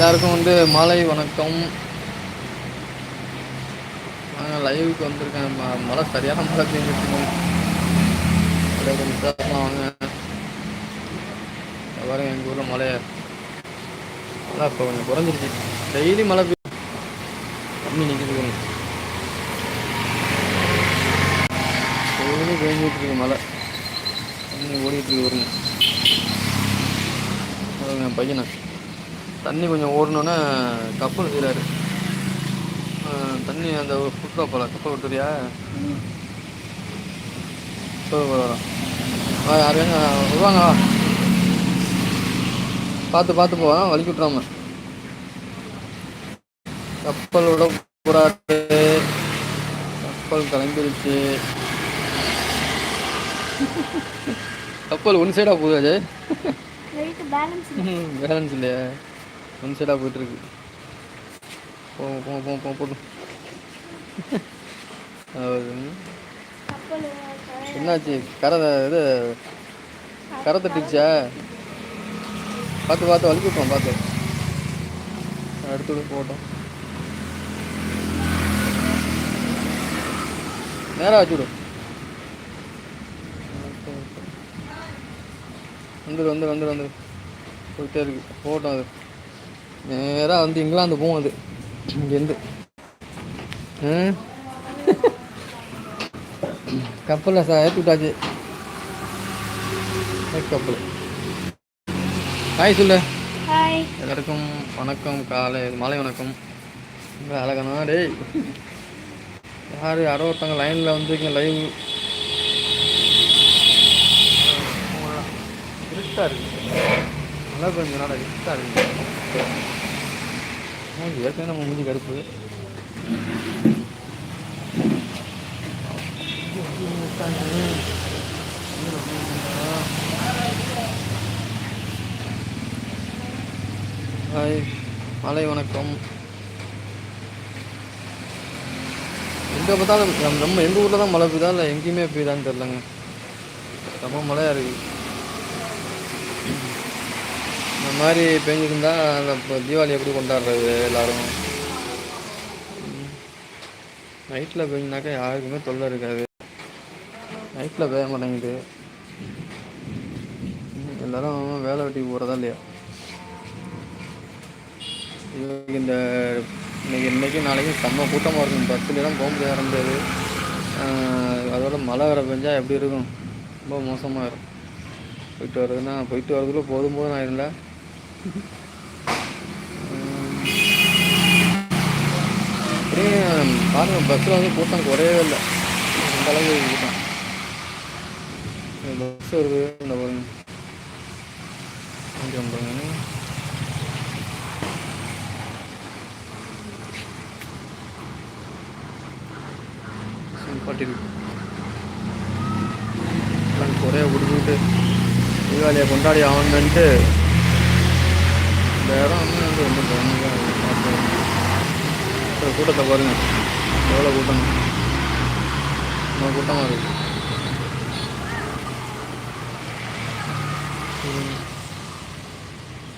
எல்லாருக்கும் வந்து மாலை வணக்கம். நாங்கள் லைவுக்கு வந்திருக்கேன். ம மழை சரியான மழை பெஞ்சிருக்கோம் அப்படியே கொஞ்சம் பேசலாம் வாங்க. இங்க பாருங்க எங்கள் ஊரில் மழைய மழை இப்போ கொஞ்சம் குறைஞ்சிருச்சு. டெய்லி மழை பெய்யும் தண்ணி நிற்கிது டெய்லி பெஞ்சிட்டு இருக்கு மழை. தண்ணி ஓடிட்டு இருக்கு என் பையனை. தண்ணி கொஞ்சம் ஓடணுன்னே கப்பல் செய்கிறாரு தண்ணி அந்த ஃபுட் கப்பல் கப்பல் விட்டுறியா வா யாரையும் வருவாங்க பார்த்து பார்த்து போ வலிக்கி விட்றாம கப்பல் விட போறாரு கப்பல் கிளம்பிருச்சு. கப்பல் ஒன் சைடாக போகுது பேலன்ஸ் பேலன்ஸ் இல்லையா? ஒன் சைடாக போயிட்டுருக்கு போவோம் போ போ போ போட்டும் அது என்னாச்சு? கரை இது கரை தட்டிடுச்சா? பார்த்து பார்த்து வலிக்கி பார்த்து. எடுத்து போட்டோம். நேராக வச்சு வந்துடு வந்துடு வந்துடு வந்துடு போயிட்டே இருக்கு. போட்டோம் அது. நேராக வந்து இங்கிலாந்து போகும் அது. இங்கேருந்து. கப்பலில் சார் ஏற்றி விட்டாச்சு. கப்பல். ஹாய் சொல்லு. ஹாய் எல்லாருக்கும் வணக்கம். காலை மாலை வணக்கம். ரொம்ப அழகானா டேய். யார் யாரோ ஒருத்தவங்க லைனில் வந்துருக்கீங்க லைவ் இருட்டா இருக்கு. மழை கொஞ்ச நாள் இருட்டா இருக்கு. ஏற்கனவே நம்ம மூஞ்சி கருப்பு ஹாய் மாலை வணக்கம். எங்கே பார்த்தாலும் நம்ம நம்ம எங்கள் ஊரில் தான் மழை பெய்யுதா இல்லை எங்கேயுமே பெய்யுதான்னு தெரிலங்க ரொம்ப மழையாக இருக்குது இந்த மாதிரி பெஞ்சிருந்தா அந்த இப்போ தீபாவளி எப்படி கொண்டாடுறது எல்லாரும்? நைட்டில் பெஞ்சினாக்கா யாருக்குமே தொல்லை இருக்காது. நைட்டில் பெய்ய மாட்டேங்குது. எல்லாரும் வேலை வெட்டிக்கு போகிறதா இல்லையா? இந்த இன்னைக்கு இன்னைக்கு நாளைக்கு செம்ம கூட்டமாக இருக்கும். பஸ்ஸுலாம் போக முடியாது இருந்தது அதோட மழை வர பெஞ்சால் எப்படி இருக்கும்? ரொம்ப மோசமாக இருக்கும். போயிட்டு வர்றதுன்னா போயிட்டு வரதுக்குள்ளே போதும் போதும் நான் இருந்தேன் பாருங்கள் பஸ்ஸில் வந்து கூட்டம் குறையவே இல்லை அந்த அளவுக்கு கூட்டம் பஸ் வருது இந்த பாருங்க இங்கே பாருங்க. குறைய கொடுத்துக்கிட்டு தீபாவளியை கொண்டாடி ஆகணுன்ட்டு இந்த இடம் வந்து வந்து ரொம்ப பயங்கரமாக பார்த்து ஒரு கூட்டத்தை பாருங்கள் எவ்வளோ கூட்டம். ரொம்ப கூட்டமாக இருக்குது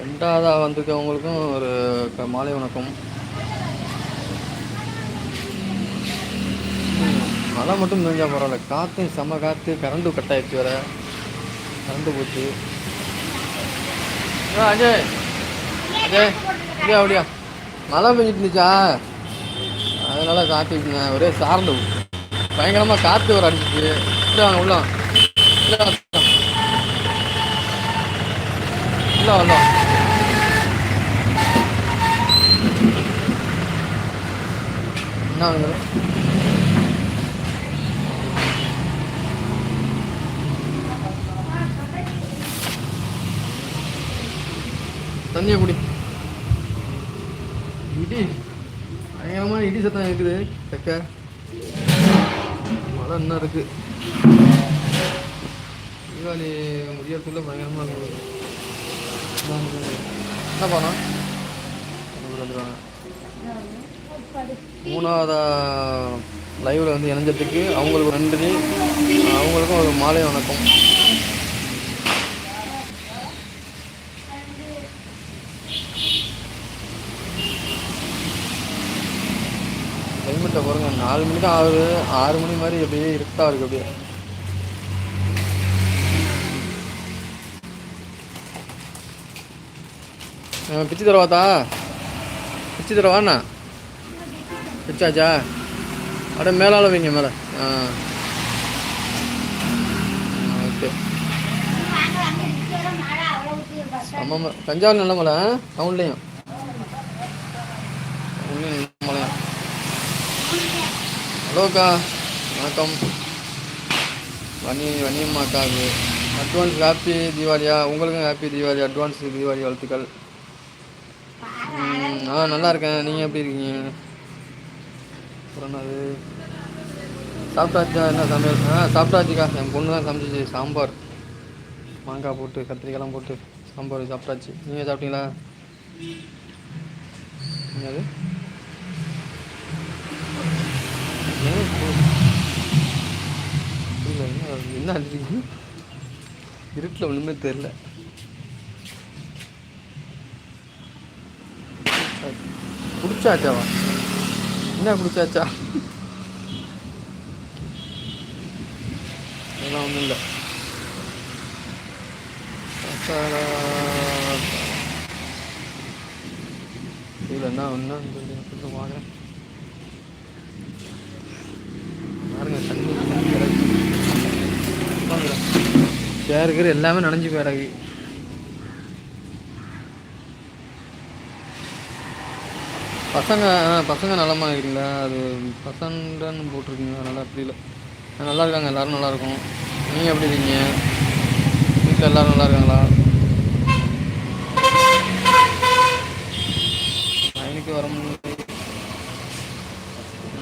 ரெண்டாவதாக வந்திருக்கவங்களுக்கும் ஒரு க- மாலை வணக்கம். மழை மட்டும் தெரிஞ்சால் பரவாயில்ல. காற்று செம்ம காற்று கரண்ட்டு கட் ஆயிடுச்சு வேற. கரண்ட்டு போச்சு. அஜய் அஜய் அப்படியா அப்படியா மழை பெஞ்சிட்டு இருந்துச்சா அதனால காத்திட்டுங்க ஒரே சார்ந்து பயங்கரமாக காற்று ஒரு அடிச்சிச்சு வாங்க உள்ள இல்லை உள்ள என்ன வாங்குது தண்ணியை குடி. இடி பயங்கரமான இடி சத்தம் இருக்குது தெக்க மழை இன்னும் இருக்கு. தீபாவளி முடியறதுக்குள்ள பயங்கரமாக இருக்குது என்ன பண்ணோம் வந்துடுவாங்க மூணாவதா லைவில் வந்து இணைஞ்சதுக்கு அவங்களுக்கு நன்றி. அவங்களுக்கும் ஒரு மாலை வணக்கம். கிளைமேட்டை பாருங்க. நாலு மணி தான் ஆகுது. ஆறு மணி மாதிரி அப்படியே இருட்டா இருக்கு அப்படியே. பிச்சு தரவாத்தா பிச்சு தரவாண்ணா பிச்சாச்சா? அப்படியே மேலால வைங்க மேலே. ஆ. ஓகே. ஆமாம் தஞ்சாவூர் நல்ல மலை டவுன்லேயும் நல்ல மலையா ஹலோக்கா வணக்கம். வனி வனியம்மா அக்காவுக்கு அட்வான்ஸ் ஹாப்பி தீபாவளியா? உங்களுக்கும் ஹாப்பி தீபாவளி அட்வான்ஸ் தீபாவளி வாழ்த்துக்கள். ஆ நல்லா இருக்கேன் நீங்கள் எப்படி இருக்கீங்க? அப்புறம் சாப்பிட்டாச்சா? என்ன சமையல்? ஆ சாப்பிட்டாச்சுக்கா. என் பொண்ணு தான் சமைச்சிச்சு. சாம்பார். மாங்காய் போட்டு கத்திரிக்காய்லாம் போட்டு சாம்பார் சாப்பிட்டாச்சு. நீங்கள் சாப்பிட்டீங்களா? என்னது? என்ன அழுது இருட்டில் ஒன்றுமே தெரில குடிச்சாச்சாவா என்ன குடிச்சாச்சா? அதெல்லாம் ஒன்றும் இல்லை. இதில் என்ன ஒன்று கொஞ்சம் வாங்குறேன் பாருங்க தண்ணி தண்ணி கிடக்கு வாங்குறேன் சேருக்கிற எல்லாமே நனைஞ்சு போயிடாது பசங்க ஆ, பசங்க நலமா இருக்கீங்களா அது பசங்கன்னு போட்டிருக்கீங்க. நல்லா அப்படி இல்லை. நல்லா இருக்காங்க. எல்லோரும் நல்லாயிருக்கும் நீங்கள் எப்படி இருக்கீங்க? வீட்டில் எல்லோரும் நல்லா இருக்காங்களா? எனக்கு வர முடியல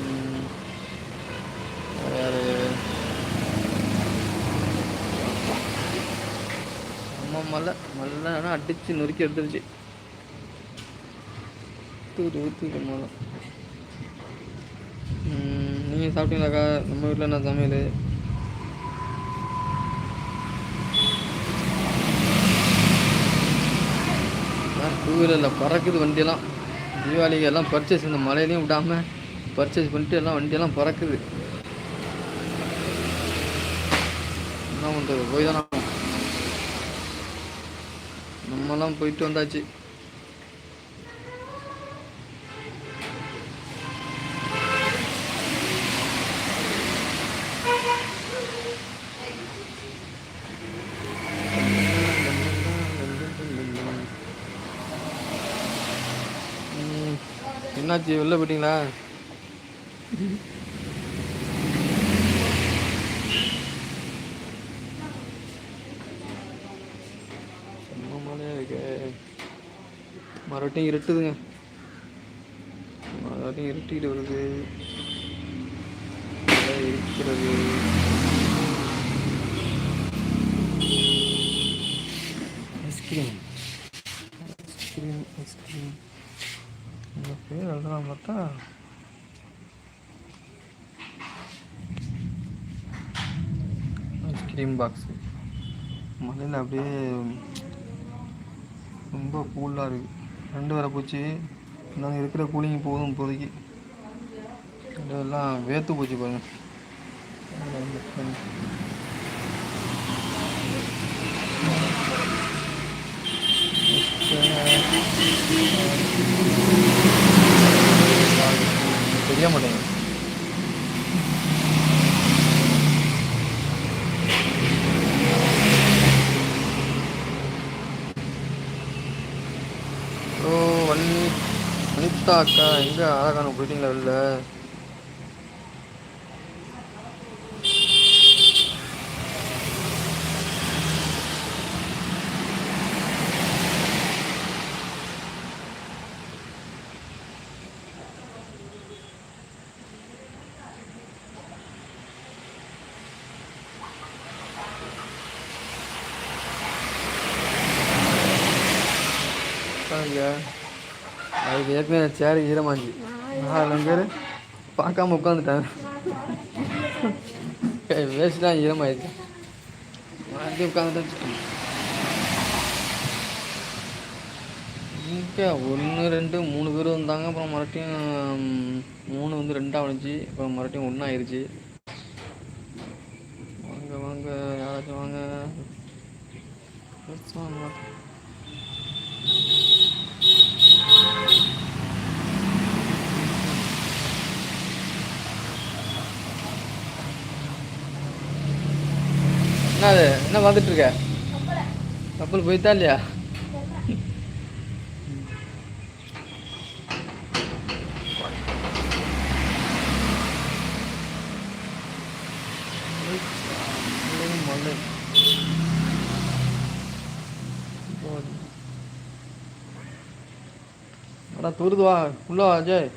ம், வேற யாரு மழை மலை மலை அடிச்சு நொறுக்கி எடுத்துருச்சு. ஊற்றி ஊற்றி மழை நீங்கள் சாப்பிட்டீங்களாக்கா? நம்ம வீட்டில் என்ன சமையல்? டூ வீலரில் பறக்குது வண்டியெல்லாம். தீபாவளிக்கு எல்லாம் பர்ச்சேஸ் இந்த மழையிலையும் விடாமல் பர்ச்சேஸ் பண்ணிட்டு எல்லாம் வண்டியெல்லாம் பறக்குது. என்ன பண்ணுறது போய் தானே நம்மலாம் போயிட்டு வந்தாச்சு. என்னாச்சு? வெளில போயிட்டீங்களா செம்ம மழையா இருக்கு மறுபடியும் இருட்டுதுங்க. மறுபடியும் இருட்டிட்டு வருது. இருக்கிறது. Ice cream. Ice cream ice cream. இந்த பேர் எழுதலாம் பார்த்தா ஐஸ்கிரீம் பாக்ஸு. மலையில் அப்படியே ரொம்ப கூலாக இருக்குது ரெண்டு வரை போச்சு. நாங்கள் இருக்கிற கூலிங் போதும் இப்போதைக்கு. எல்லாம் வேர்த்து போச்சு பாருங்க. தெரிய மாட்டேங்குது. அனிதா அக்கா எங்கே அழகான போயிட்டீங்களா வெளில? அதுக்கு ஏற்கனவே சேர் ஈரமாச்சு நாலு பேர் பார்க்காம உட்காந்துட்டாங்க வேஸ்ட் தான் ஈரமாயிடுச்சு மாற்றி உட்காந்துட்டு இங்கே ஒன்று ரெண்டு மூணு பேர் வந்தாங்க. அப்புறம் மறுபடியும் மூணு வந்து ரெண்டாக வந்துச்சு. அப்புறம் மறுபடியும் ஒன்றா ஆயிடுச்சு வாங்க வாங்க யாராச்சும் வாங்க. என்ன அது என்ன பார்த்துட்டு இருக்க கப்பல் போய்த்தா இல்லையா? அடா தூருது வா. உள்ள வா அஜய்.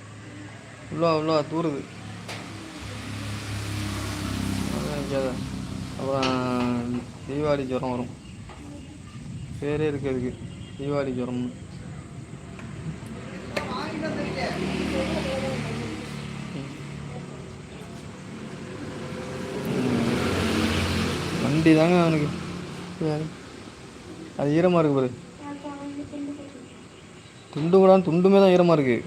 உள்ள வா தூருது. அதான் அப்புறம் தீபாவளி ஜுரம் வரும். பேரே இருக்கு அதுக்கு தீபாவளி ஜுரம்னு. வண்டி தாங்க அவனுக்கு. அது ஈரமாக இருக்கு பாரு. துண்டு கூட துண்டுமே தான் ஈரமாக இருக்கு.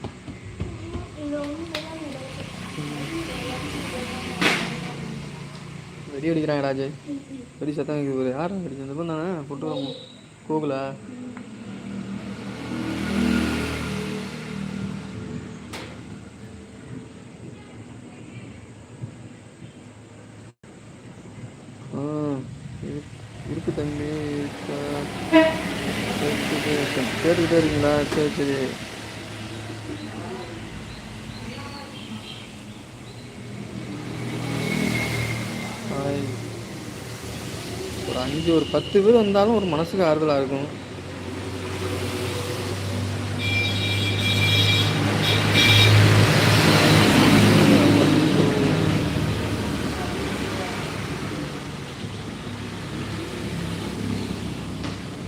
அடிக்கிறாங்க ராஜு. வெடி சத்தம் கேக்குது யார் அடிச்சு? அந்த தானே? போட்டு வரணும் கோகுலா? இருக்கு- இருக்கு தம்பி. இருக்கா? கேட்டுக்கிட்டே இருக்கேன். கேட்டுக்கிட்டே இருக்கீங்களா? சரி சரி ஹாய் இங்கே ஒரு பத்து பேர் வந்தாலும் ஒரு மனசுக்கு ஆறுதலாக இருக்கும்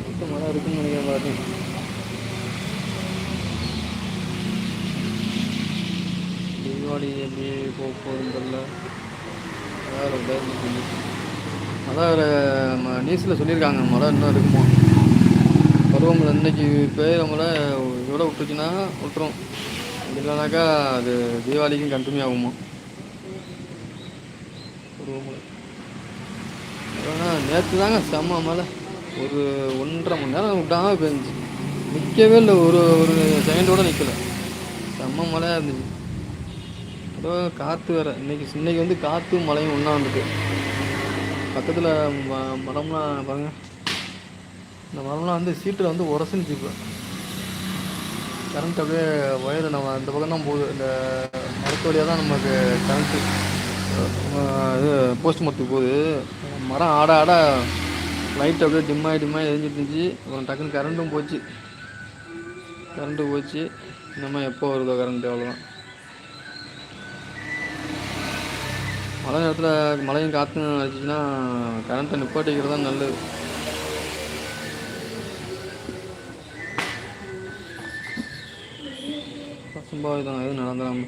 மொத்த மழை இருக்குன்னு நினைக்கிறேன் பாருங்க. தீபாவளி எப்படி போக போகுதுன்னு தெரில வேறு பேருந்து அதான் வேறு நியூஸில் சொல்லியிருக்காங்க மழை இன்னும் இருக்குமோ? பருவமழை இன்னைக்கு பெய்கிற மழை எவ்வளோ விட்டுச்சுன்னா விட்டுரும். இல்லைனாக்கா அது தீபாவளிக்கும் கண்டினியூ ஆகுமா? பருவமழை. ஆனால் நேற்று தாங்க செம்ம மழை. ஒரு ஒன்றரை மணி நேரம் விடாமல் பெஞ்சு. நிற்கவே இல்லை ஒரு ஒரு செகண்டோட நிற்கலை செம்ம மழையாக இருந்துச்சு. அப்புறம் காற்று வேறு. இன்னைக்கு இன்னைக்கு வந்து காற்றும் மழையும் ஒன்றா வந்துட்டு. பக்கத்தில் ம- மரம்லாம் பாருங்க. இந்த மரம்லாம் வந்து சீட்டில் வந்து உரசுனுச்சு இப்போ கரண்ட் அப்படியே ஒயர் நம்ம அந்த பக்கம் தான் போகுது. இந்த மரத்து வழியாக தான் நமக்கு கரண்ட்டு இது போஸ்ட் மரத்துக்கு போகுது. மரம் ஆட ஆட லைட் அப்படியே டிம்மாகி டிம்மாகி எரிஞ்சிட்டு இருந்துச்சு. அப்புறம் டக்குன்னு கரண்ட்டும் போச்சு. கரண்ட்டு போச்சு. நம்ம எப்போ வருதோ கரண்ட்டு அவ்வளோதான் மழை நேரத்தில் மழையும் காற்று அடிச்சிச்சுன்னா கரண்ட்டை நிப்பாட்டிக்கிறது தான் நல்லது. சம்பாவிதம் எதுவும் நடந்துடாம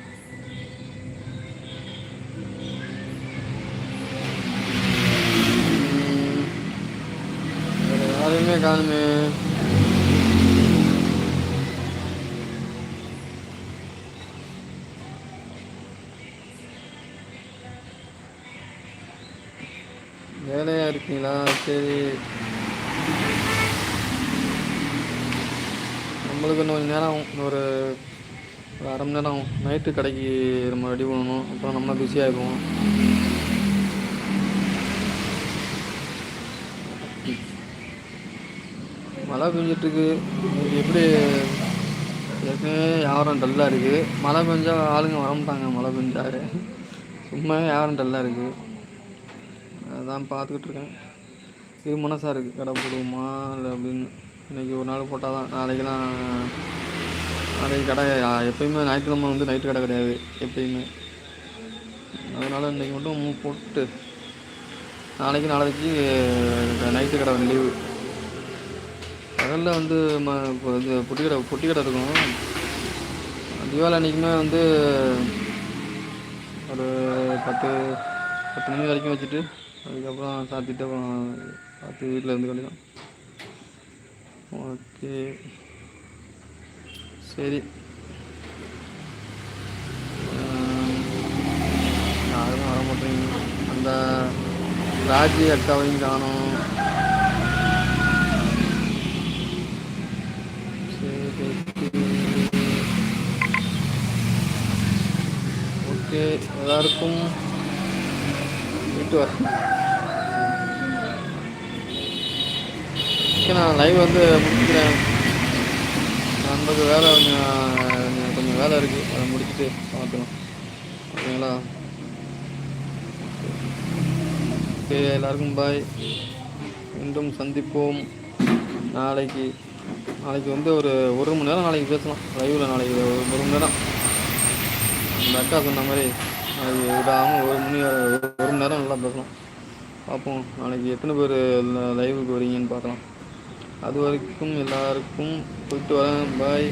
உம், யாரையுமே காணுமே. நைட்டு கடைக்கு நம்ம ரெடி பண்ணணும். அப்புறம் நம்ம பிஸியாக இருக்கும் மழை பெஞ்சிட்ருக்கு. எப்படி? ஏற்கனவே வியாபாரம் டல்லாக இருக்குது மழை பெஞ்சால் ஆளுங்க வர மாட்டாங்க. மழை பெஞ்சாரு சும்மா வியாபாரம் டல்லாக இருக்குது அதான் பார்த்துக்கிட்டு இருக்கேன். இது மனசாக இருக்குது கடை போடுவோமா? இல்லை அப்படின்னு. இன்றைக்கி ஒரு நாள் போட்டால் தான் நாளைக்கெல்லாம் நாளைக்கு கடை எப்போயுமே எப்பயுமே ஞாயிற்றுக்கிழமை வந்து நைட்டு கடை கிடையாது எப்பயுமே. அதனால் இன்றைக்கி மட்டும் போட்டு நாளைக்கு நாளைக்கு நைட்டு கடை லீவு பகலில் வந்து ம இப்போ இது பொட்டி கடை பொட்டி கடை இருக்கும். தீபாவளி அன்றைக்குமே வந்து ஒரு பத்து பத்து மணி வரைக்கும் வச்சுட்டு அதுக்கப்புறம் சாத்திட்டு அப்புறம் பார்த்து வீட்டில் இருந்து வேண்டியதான் ஓகே. சரி யாரும் வர மாட்டேங்க அந்த ராஜி அக்காவையும் காணும் சரி ஓகே எல்லாருக்கும் வீட்டு வர ஓகே நான் லைவ் வந்து முடிக்கிறேன் நமக்கு வேலை கொஞ்சம் கொஞ்சம் வேலை இருக்குது அதை முடிச்சுட்டு பார்க்கலாம் ஓகேங்களா? ஓகே எல்லாருக்கும் பாய் மீண்டும் சந்திப்போம். நாளைக்கு நாளைக்கு வந்து ஒரு ஒரு மணி நேரம் நாளைக்கு பேசலாம். லைவில் நாளைக்கு ஒரு ஒரு மணி நேரம். அந்த அக்கா சொன்ன மாதிரி நாளைக்கு விடாமல் ஒரு மணி ஒரு மணி நேரம் நல்லா பேசலாம். பார்ப்போம். நாளைக்கு எத்தனை பேர் லைவுக்கு வரீங்கன்னு பார்க்கலாம். அது வரைக்கும் எல்லாருக்கும் போயிட்டு வரேன். பாய்